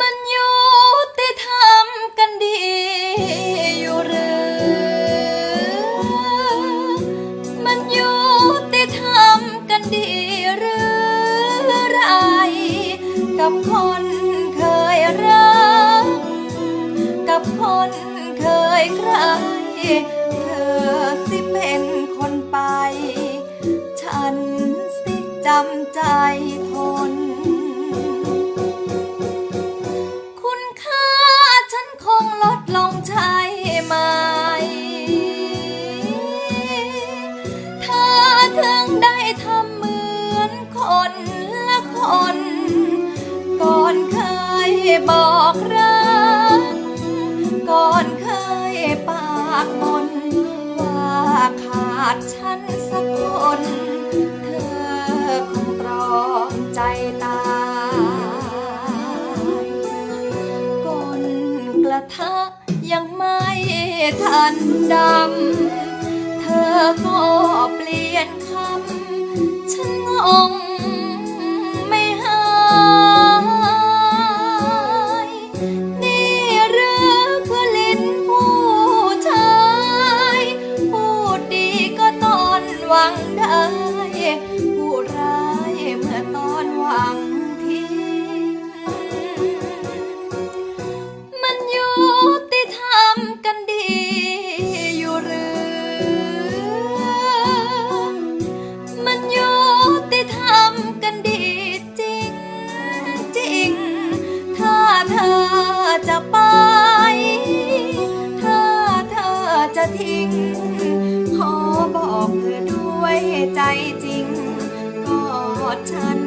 มันยุติธรรมกันดีอยู่หรือ มันยุติธรรมกันดีหรือไร กับคนเคยรัก กับคนเคยใคร เธอสิเป็นคนไป ฉันสิจำใจ บอกรักก่อนเคยปากบน ว่าขาดฉันสักคน เธอคงตรอมใจตายก้นกระทะยังไม่ทันดำ เธอก็เปลี่ยน นี่หรือคือลิ้นผู้ชาย พูดดีก็ตอนหวังได้ จะไป ถ้าเธอจะทิ้ง ขอบอกเธอด้วยใจจริงกอดฉัน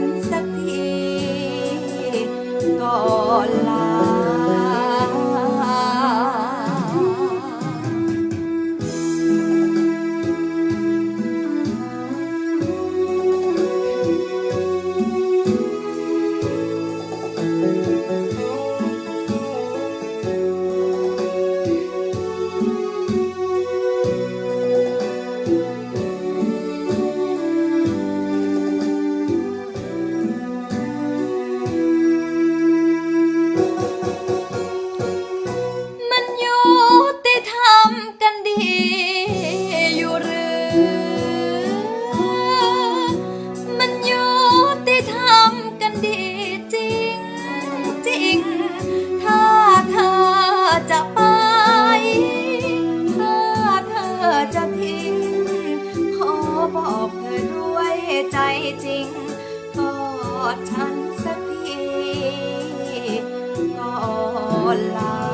อยู่หรือ มันยุติธรรมกันดีจริงจริง ถ้าเธอจะไป ถ้าเธอจะทิ้ง ขอบอกเธอด้วยใจจริงกอดฉันสักทีก่อนลา